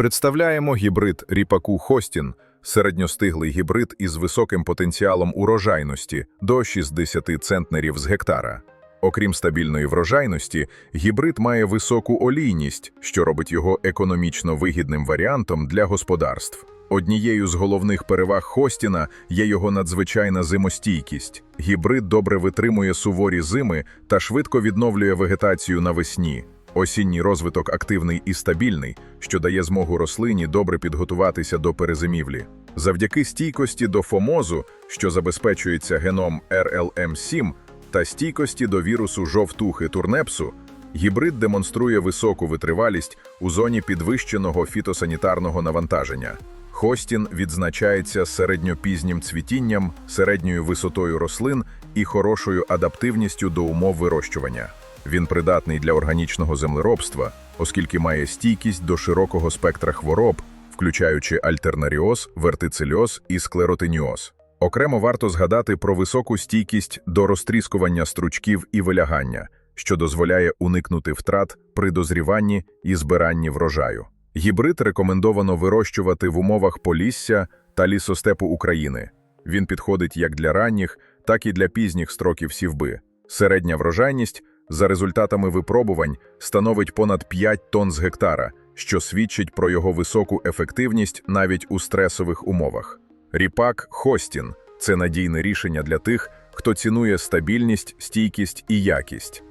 Представляємо гібрид ріпаку Хостін, середньостиглий гібрид із високим потенціалом урожайності до 60 центнерів з гектара. Окрім стабільної врожайності, гібрид має високу олійність, що робить його економічно вигідним варіантом для господарств. Однією з головних переваг Хостіна є його надзвичайна зимостійкість. Гібрид добре витримує суворі зими та швидко відновлює вегетацію навесні. Осінній розвиток активний і стабільний, що дає змогу рослині добре підготуватися до перезимівлі. Завдяки стійкості до фомозу, що забезпечується геном RLM7, та стійкості до вірусу жовтухи турнепсу, гібрид демонструє високу витривалість у зоні підвищеного фітосанітарного навантаження. Хостін відзначається середньопізнім цвітінням, середньою висотою рослин і хорошою адаптивністю до умов вирощування. Він придатний для органічного землеробства, оскільки має стійкість до широкого спектра хвороб, включаючи альтернаріоз, вертицельоз і склеротиніоз. Окремо варто згадати про високу стійкість до розтріскування стручків і вилягання, що дозволяє уникнути втрат при дозріванні і збиранні врожаю. Гібрид рекомендовано вирощувати в умовах полісся та лісостепу України. Він підходить як для ранніх, так і для пізніх строків сівби. Середня врожайність за результатами випробувань становить понад 5 тонн з гектара, що свідчить про його високу ефективність навіть у стресових умовах. Ріпак Хостін це надійне рішення для тих, хто цінує стабільність, стійкість і якість.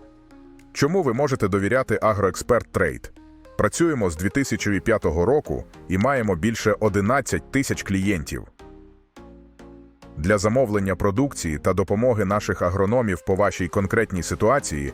Чому ви можете довіряти Агроексперт Трейд? Працюємо з 2005 року і маємо більше 11 тисяч клієнтів. Для замовлення продукції та допомоги наших агрономів по вашій конкретній ситуації